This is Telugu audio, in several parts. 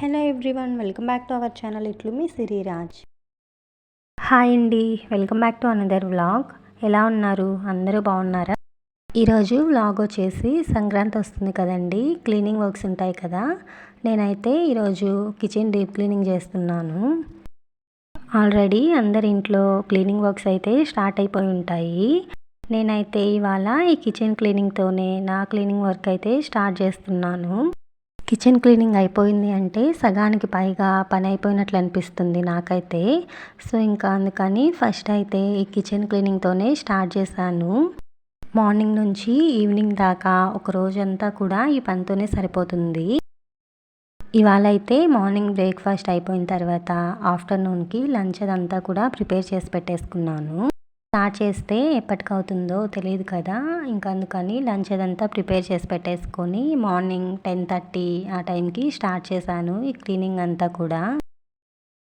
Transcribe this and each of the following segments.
Hello everyone welcome back to our channel ఇట్లు మీ సిరిరాజ్ హాయ్ అండి welcome back to another vlog. ఎలా ఉన్నారు? అందరూ బాగున్నారా? ఈరోజు వ్లాగ్ వచ్చేసి సంక్రాంతి వస్తుంది కదండి క్లీనింగ్ వర్క్స్ ఉంటాయి కదా. నేనైతే ఈరోజు కిచెన్ డీప్ క్లీనింగ్ చేస్తున్నాను. ఆల్రెడీ అందరి ఇంట్లో క్లీనింగ్ వర్క్స్ అయితే స్టార్ట్ అయిపోయి ఉంటాయి. నేనైతే ఇవాళ ఈ కిచెన్ క్లీనింగ్తోనే నా క్లీనింగ్ వర్క్ అయితే స్టార్ట్ చేస్తున్నాను. కిచెన్ క్లీనింగ్ అయిపోయింది అంటే సగానికి పైగా పని అయిపోయినట్లు అనిపిస్తుంది నాకైతే. సో ఇంకా అందుకని ఫస్ట్ అయితే ఈ కిచెన్ క్లీనింగ్తోనే స్టార్ట్ చేశాను. మార్నింగ్ నుంచి ఈవినింగ్ దాకా ఒక రోజంతా కూడా ఈ పనితోనే సరిపోతుంది. ఇవాళ అయితే మార్నింగ్ బ్రేక్ఫాస్ట్ అయిపోయిన తర్వాత ఆఫ్టర్నూన్కి లంచ్ అదంతా కూడా ప్రిపేర్ చేసి పెట్టేసుకున్నాను. స్టార్ట్ చేస్తే ఎప్పటికవుతుందో తెలియదు కదా. ఇంకా అందుకని లంచ్ అదంతా ప్రిపేర్ చేసి పెట్టేసుకొని మార్నింగ్ టెన్ థర్టీ ఆ టైంకి స్టార్ట్ చేశాను ఈ క్లీనింగ్ అంతా కూడా.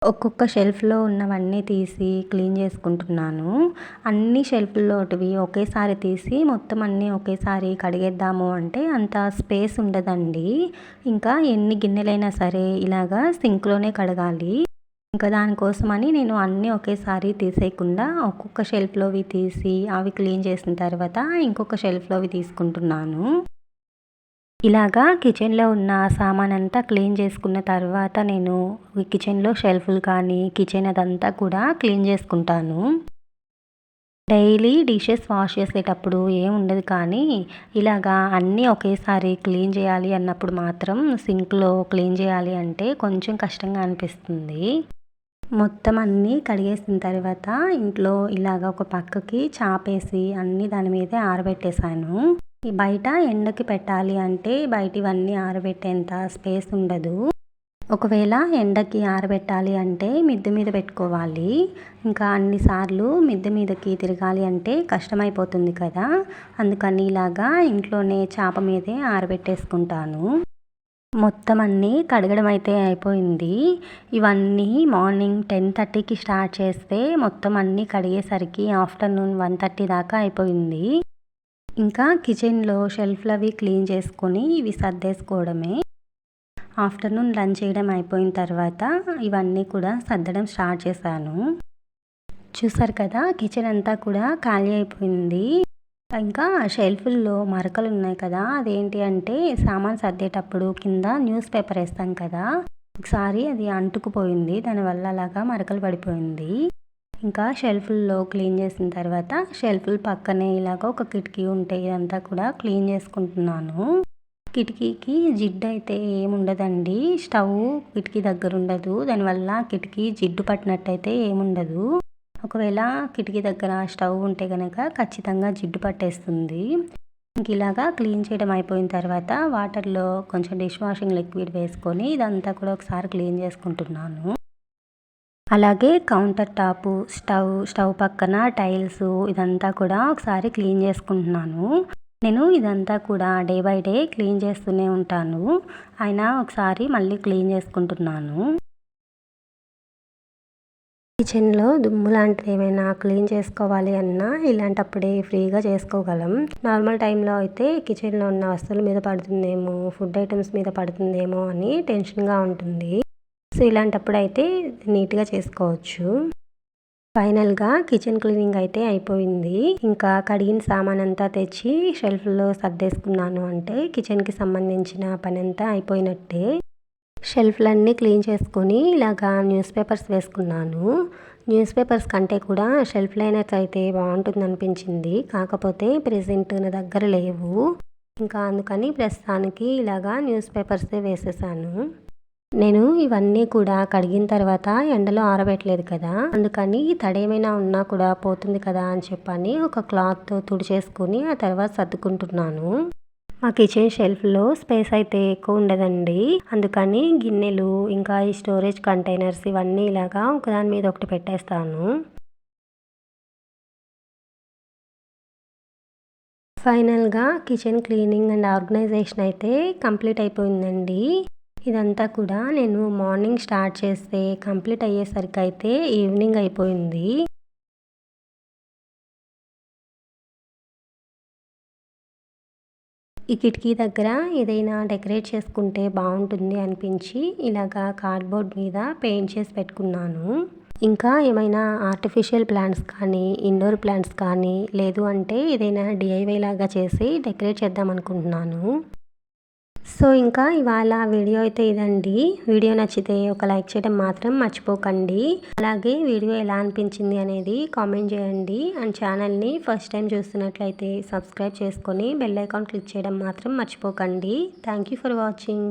ఒక్కొక్క షెల్ఫ్లో ఉన్నవన్నీ తీసి క్లీన్ చేసుకుంటున్నాను. అన్ని షెల్ఫ్లోటివి ఒకేసారి తీసి మొత్తం అన్నీ ఒకేసారి కడిగేద్దాము అంటే అంత స్పేస్ ఉండదండి. ఇంకా ఎన్ని గిన్నెలైనా సరే ఇలాగా సింక్లోనే కడగాలి. ఇంకా దానికోసమని నేను అన్నీ ఒకేసారి తీసేయకుండా ఒక్కొక్క షెల్ఫ్లోవి తీసి అవి క్లీన్ చేసిన తర్వాత ఇంకొక షెల్ఫ్లోవి తీసుకుంటున్నాను. ఇలాగా కిచెన్లో ఉన్న సామాన్ అంతా క్లీన్ చేసుకున్న తర్వాత నేను కిచెన్లో షెల్ఫ్లు కానీ కిచెన్ అదంతా కూడా క్లీన్ చేసుకుంటాను. డైలీ డిషెస్ వాష్ చేసేటప్పుడు ఏముండదు కానీ ఇలాగా అన్నీ ఒకేసారి క్లీన్ చేయాలి అన్నప్పుడు మాత్రం సింక్లో క్లీన్ చేయాలి అంటే కొంచెం కష్టంగా అనిపిస్తుంది. మొత్తం అన్నీ కడిగేసిన తర్వాత ఇంట్లో ఇలాగ ఒక పక్కకి చాపేసి అన్నీ దాని మీదే ఆరబెట్టేశాను. బయట ఎండకి పెట్టాలి అంటే బయట ఇవన్నీ ఆరబెట్టేంత స్పేస్ ఉండదు. ఒకవేళ ఎండకి ఆరబెట్టాలి అంటే మిద్దె మీద పెట్టుకోవాలి. ఇంకా అన్నిసార్లు మిద్దె మీదకి తిరగాలి అంటే కష్టమైపోతుంది కదా. అందుకని ఇలాగా ఇంట్లోనే చాప మీదే ఆరబెట్టేసుకుంటాను. మొత్తం అన్నీ కడగడం అయితే అయిపోయింది. ఇవన్నీ మార్నింగ్ టెన్ థర్టీకి స్టార్ట్ చేస్తే మొత్తం అన్నీ కడిగేసరికి ఆఫ్టర్నూన్ వన్ థర్టీ దాకా అయిపోయింది. ఇంకా కిచెన్లో షెల్ఫ్లు అవి క్లీన్ చేసుకొని ఇవి సర్దేసుకోవడమే. ఆఫ్టర్నూన్ లంచ్ చేయడం అయిపోయిన తర్వాత ఇవన్నీ కూడా సర్దడం స్టార్ట్ చేశాను. చూసారు కదా కిచెన్ అంతా కూడా ఖాళీ అయిపోయింది. ఇంకా షెల్ఫ్ల్లో మరకలు ఉన్నాయి కదా అదేంటి అంటే సామాన్ సర్దేటప్పుడు కింద న్యూస్ పేపర్ వేస్తాం కదా ఒకసారి అది అంటుకుపోయింది దానివల్ల అలాగా మరకలు పడిపోయింది. ఇంకా షెల్ఫ్ల్లో క్లీన్ చేసిన తర్వాత షెల్ఫ్ల పక్కనే ఇలాగ ఒక కిటికీ ఉంటే ఇదంతా కూడా క్లీన్ చేసుకుంటున్నాను. కిటికీకి జిడ్డు అయితే ఏముండదండి స్టవ్ కిటికీ దగ్గర ఉండదు దానివల్ల కిటికీ జిడ్డు పట్టినట్టయితే ఏముండదు. ఒకవేళ కిటికీ దగ్గర స్టవ్ ఉంటే కనుక ఖచ్చితంగా జిడ్డు పట్టేస్తుంది. ఇంక ఇలాగా క్లీన్ చేయడం అయిపోయిన తర్వాత వాటర్లో కొంచెం డిష్ వాషింగ్ లిక్విడ్ వేసుకొని ఇదంతా కూడా ఒకసారి క్లీన్ చేసుకుంటున్నాను. అలాగే కౌంటర్ టాపు స్టవ్ స్టవ్ పక్కన టైల్స్ ఇదంతా కూడా ఒకసారి క్లీన్ చేసుకుంటున్నాను. నేను ఇదంతా కూడా డే బై డే క్లీన్ చేస్తూనే ఉంటాను. అయినా ఒకసారి మళ్ళీ క్లీన్ చేసుకుంటున్నాను. కిచెన్లో దుమ్ము లాంటిది ఏమైనా క్లీన్ చేసుకోవాలి అన్నా ఇలాంటప్పుడే ఫ్రీగా చేసుకోగలం. నార్మల్ టైంలో అయితే కిచెన్లో ఉన్న వస్తువుల మీద పడుతుందేమో ఫుడ్ ఐటమ్స్ మీద పడుతుందేమో అని టెన్షన్గా ఉంటుంది. సో ఇలాంటప్పుడు అయితే నీట్గా చేసుకోవచ్చు. ఫైనల్గా కిచెన్ క్లీనింగ్ అయితే అయిపోయింది. ఇంకా కడిగిన సామాన్ అంతా తెచ్చి షెల్ఫ్లో సర్దేసుకున్నాను అంటే కిచెన్కి సంబంధించిన పని అంతా అయిపోయినట్టే. షెల్ఫ్లన్నీ క్లీన్ చేసుకొని ఇలాగా న్యూస్ పేపర్స్ వేసుకున్నాను. న్యూస్ పేపర్స్ కంటే కూడా షెల్ఫ్ లైనర్స్ అయితే బాగుంటుంది అనిపించింది కాకపోతే ప్రెసెంట్ నా దగ్గర లేవు. ఇంకా అందుకని ప్రస్తుతానికి ఇలాగా న్యూస్ పేపర్సే వేసేసాను. నేను ఇవన్నీ కూడా కడిగిన తర్వాత ఎండలో ఆరబెట్టలేదు కదా. అందుకని తడేమైనా ఉన్నా కూడా పోతుంది కదా అని చెప్పని ఒక క్లాత్తో తుడిచేసుకుని ఆ తర్వాత సర్దుకుంటున్నాను. మా కిచెన్ షెల్ఫ్లో స్పేస్ అయితే ఎక్కువ ఉండదండి. అందుకని గిన్నెలు ఇంకా ఈ స్టోరేజ్ కంటైనర్స్ ఇవన్నీ ఇలాగా ఒకదాని మీద ఒకటి పెట్టేస్తాను. ఫైనల్గా కిచెన్ క్లీనింగ్ అండ్ ఆర్గనైజేషన్ అయితే కంప్లీట్ అయిపోయిందండి. ఇదంతా కూడా నేను మార్నింగ్ స్టార్ట్ చేస్తే కంప్లీట్ అయ్యేసరికి అయితే ఈవినింగ్ అయిపోయింది. ఈ కిటికీ దగ్గర ఏదైనా డెకరేట్ చేసుకుంటే బాగుంటుంది అనిపించి ఇలాగా కార్డ్బోర్డ్ మీద పెయింట్ చేసి పెట్టుకున్నాను. ఇంకా ఏమైనా ఆర్టిఫిషియల్ ప్లాంట్స్ కానీ ఇండోర్ ప్లాంట్స్ కానీ లేదు అంటే ఏదైనా డిఐవై లాగా చేసి డెకరేట్ చేద్దాం అనుకుంటున్నాను. సో ఇంకా ఇవాళ వీడియో అయితే ఇదండి. వీడియో నచ్చితే ఒక లైక్ చేయడం మాత్రం మర్చిపోకండి. అలాగే వీడియో ఎలా అనిపించింది అనేది కామెంట్ చేయండి. అండ్ ఛానల్ని ఫస్ట్ టైం చూస్తున్నట్లయితే సబ్స్క్రైబ్ చేసుకొని బెల్ ఐకాన్ క్లిక్ చేయడం మాత్రం మర్చిపోకండి. Thank for watching.